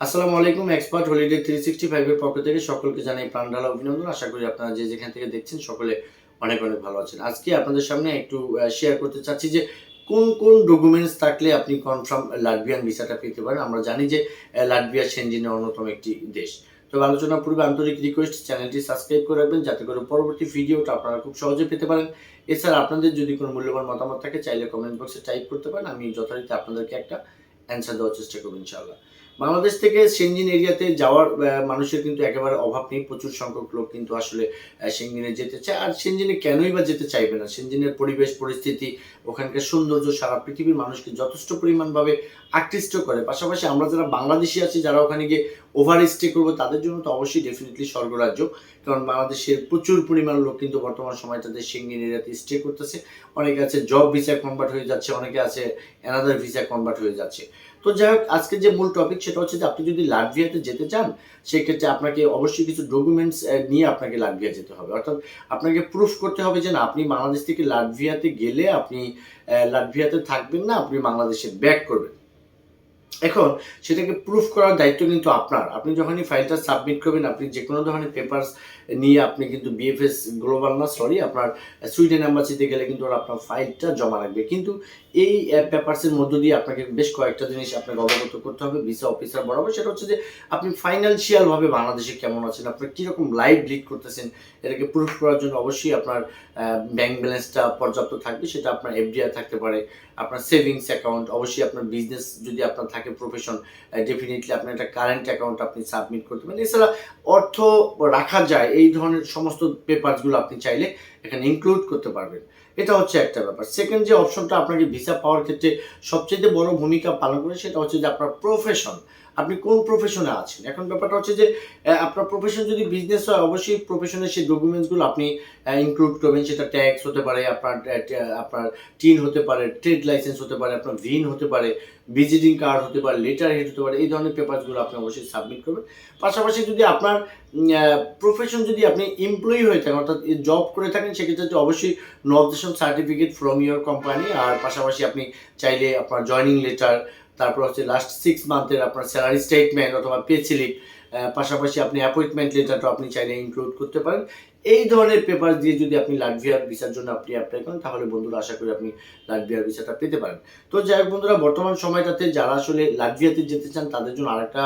আসসালামু আলাইকুম expert holiday three sixty ফাইভের পক্ষ থেকে সকলকে জানাই প্রাণ ঢালা অভিনন্দন। আশা করি আপনারা যে যেখান থেকে দেখছেন সকলে অনেক অনেক ভালো আছেন। আজকে আপনাদের সামনে একটু শেয়ার করতে চাচ্ছি যে কোন কোন ডকুমেন্টস থাকলে আপনি কনফার্ম লাটভিয়ান ভিসাটা পেতে পারেন। আমরা জানি যে লাটভিয়া সেনজিনের অন্যতম একটি দেশ। তবে আলোচনা পূর্বে আন্তরিক রিকোয়েস্ট চ্যানেলটি সাবস্ক্রাইব করে রাখবেন যাতে করে পরবর্তী ভিডিওটা আপনারা খুব সহজে পেতে পারেন। এছাড়া আপনাদের যদি কোনো মূল্যবান মতামত থাকে, চাইলে কমেন্ট বক্সে টাইপ করতে পারেন। আমি যথারীতি আপনাদেরকে একটা অ্যান্সার দেওয়ার চেষ্টা করব, ইনশাআল্লাহ। বাংলাদেশ থেকে সেনজিন এরিয়াতে যাওয়ার মানুষের কিন্তু একেবারে অভাব নেই। প্রচুর সংখ্যক লোক কিন্তু আসলে সেনজিনে যেতে চায়। আর সেনজিনে কেনই বা যেতে চাইবে না? সেনজিনের পরিবেশ, পরিস্থিতি, ওখানকার সৌন্দর্য সারা পৃথিবীর মানুষকে যথেষ্ট পরিমাণভাবে আকৃষ্ট করে। পাশাপাশি আমরা যারা বাংলাদেশি আছি, যারা ওখানে গিয়ে ওভার স্টে করব, তাদের জন্য তো অবশ্যই ডেফিনেটলি স্বর্গরাজ্য। কারণ বাংলাদেশের প্রচুর পরিমাণ লোক কিন্তু বর্তমান সময়টাতে সেঙ্গিন এরিয়াতে স্টে করতেছে। অনেকে আছে জব ভিসা কনভার্ট হয়ে যাচ্ছে, অনেকে আছে অ্যানাদার ভিসা কনভার্ট হয়ে যাচ্ছে। তো যাই হোক, আজকে যে মূল টপিক সেটা হচ্ছে যে আপনি যদি লাটভিয়াতে যেতে চান, সেক্ষেত্রে আপনাকে অবশ্যই কিছু ডকুমেন্টস নিয়ে আপনাকে লাটভিয়া যেতে হবে। অর্থাৎ আপনাকে প্রুফ করতে হবে যে না, আপনি বাংলাদেশ থেকে লাটভিয়াতে গেলে আপনি লাটভিয়াতে থাকবেন না, আপনি বাংলাদেশে ব্যাক করবেন। এখন সেটাকে প্রুফ করার দায়িত্ব কিন্তু আপনার। আপনি যখনই ফাইলটা সাবমিট করবেন, আপনি যে কোনো ধরনের পেপারস নিয়ে আপনি কিন্তু বিএফএস গ্লোবাল না সরি আপনার সুইডেন অ্যাম্বাসিতে গেলে কিন্তু ওরা আপনার ফাইলটা জমা রাখবে। কিন্তু এই পেপারসের মধ্য দিয়ে আপনাকে বেশ কয়েকটা জিনিস আপনাকে অবগত করতে হবে ভিসা অফিসার বরাবর। সেটা হচ্ছে যে, আপনি ফাইন্যান্সিয়ালভাবে বাংলাদেশে কেমন আছেন, আপনি কীরকম লাইভ লিড করতেছেন, এটাকে প্রুফ করার জন্য অবশ্যই আপনার ব্যাংক ব্যালেন্সটা পর্যাপ্ত থাকবে, সেটা আপনার এফডিআই থাকতে পারে, আপনার সেভিংস অ্যাকাউন্ট অবশ্যই আপনার বিজনেস যদি আপনার থাকে প্রফেশন ডেফিনেটলি আপনার একটা কারেন্ট অ্যাকাউন্ট আপনি সাবমিট করতে পারেন। এছাড়া অর্থ রাখা যায়, এই ধরনের সমস্ত পেপারসগুলো আপনি চাইলে এখানে ইনক্লুড করতে পারবেন। এটা হচ্ছে একটা ব্যাপার। সেকেন্ড যে অপশনটা আপনাকে ভিসা পাওয়ার ক্ষেত্রে সবচেয়ে বড় ভূমিকা পালন করে, সেটা হচ্ছে যে আপনার প্রফেশন আপনি কোন প্রফেশনে আছেন? এখন ব্যাপারটা হচ্ছে যে আপনার প্রফেশন যদি বিজনেস হয়, অবশ্যই প্রফেশনের সেই ডকুমেন্টসগুলো আপনি ইনক্লুড করবেন। সেটা ট্যাক্স হতে পারে, আপনার আপনার টিন হতে পারে ট্রেড লাইসেন্স হতে পারে, আপনার ভিন হতে পারে ভিজিটিং কার্ড হতে পারে লেটার হেড হতে পারে, এই ধরনের পেপারসগুলো আপনি অবশ্যই সাবমিট করবেন। পাশাপাশি যদি আপনার প্রফেশন যদি আপনি এমপ্লয়ি হয়ে থাকেন, অর্থাৎ জব করে থাকেন, সেক্ষেত্রে অবশ্যই no objection certificate from your company আর পাশাপাশি আপনি চাইলে আপনার জয়নিং লেটার তারপর হচ্ছে লাস্ট সিক্স মান্থের আপনার স্যালারি স্টেটমেন্ট অথবা পে স্লিপ পাশাপাশি আপনি অ্যাপয়েন্টমেন্ট লেটারটা আপনি চাইলে ইনক্লুড করতে পারেন। এই ধরনের পেপার দিয়ে যদি আপনি লাটভিয়ার ভিসার জন্য আপনি অ্যাপ্লাই করেন, তাহলে বন্ধুরা আশা করি আপনি লাটভিয়ার ভিসাটা পেতে পারেন। তো যাই হোক বন্ধুরা, বর্তমান সময়টাতে যারা আসলে লাটভিয়াতে যেতে চান, তাদের জন্য আরেকটা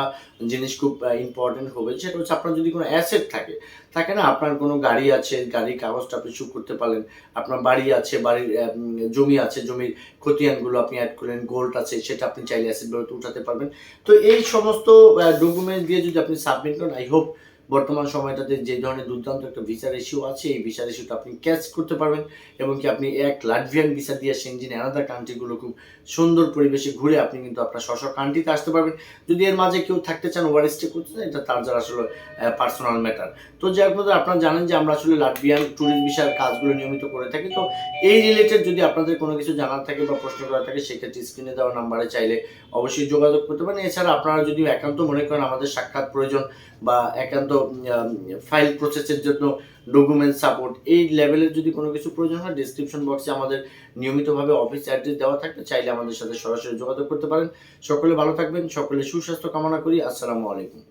জিনিস খুব ইম্পর্টেন্ট হবে, সেটা হচ্ছে আপনার যদি কোনো অ্যাসেট থাকে থাকে না? আপনার কোনো গাড়ি আছে, গাড়ির কাগজটা আপনি শুট করতে পারলেন, আপনার বাড়ি আছে, বাড়ির জমি আছে, জমির খতিয়ানগুলো আপনি অ্যাড করলেন গোল্ড আছে, সেটা আপনি চাইলে অ্যাসেটগুলোতে উঠাতে পারবেন। তো এই সমস্ত ডকুমেন্ট দিয়ে যদি আপনি সাবমিট করুন আই হোপ বর্তমান সময়টাতে যে ধরনের দুর্দান্ত একটা ভিসার ইস্যু আছে এই ভিসার ইস্যুটা আপনি ক্যাচ করতে পারবেন এবং কি আপনি এক লাটভিয়ান ভিসা দিয়ে সেনজিন অ্যানাদার কান্ট্রিগুলো খুব সুন্দর পরিবেশে ঘুরে আপনি কিন্তু আপনার স্ব কান্ট্রিতে আসতে পারবেন। যদি এর মাঝে কেউ থাকতে চান ওভার স্টে করতে চান এটা তার যারা আসলে পার্সোনাল ম্যাটার তো হোক বন্ধুরা, আপনারা জানেন যে আমরা আসলে লাটভিয়ান ট্যুরিস্ট ভিসার কাজগুলো নিয়মিত করে থাকি। তো এই রিলেটেড যদি আপনাদের কোনো কিছু জানার থাকে বা প্রশ্ন করা থাকে সেক্ষেত্রে স্ক্রিনে দেওয়া নাম্বারে চাইলে অবশ্যই যোগাযোগ করতে পারেন। এছাড়া আপনারা যদি একান্ত মনে করেন আমাদের সাক্ষাৎ প্রয়োজন বা একান্ত ফাইল প্রসেসের জন্য ডকুমেন্ট সাপোর্ট এই লেভেলের যদি কোনো কিছু প্রয়োজন হয় ডিসক্রিপশন বক্সে আমাদের নিয়মিতভাবে অফিস অ্যাড্রেস দেওয়া থাকবে চাইলে আমাদের সাথে সরাসরি যোগাযোগ করতে পারেন। সকলে ভালো থাকবেন, সকলে সুস্বাস্থ্য কামনা করি, আসসালামু আলাইকুম।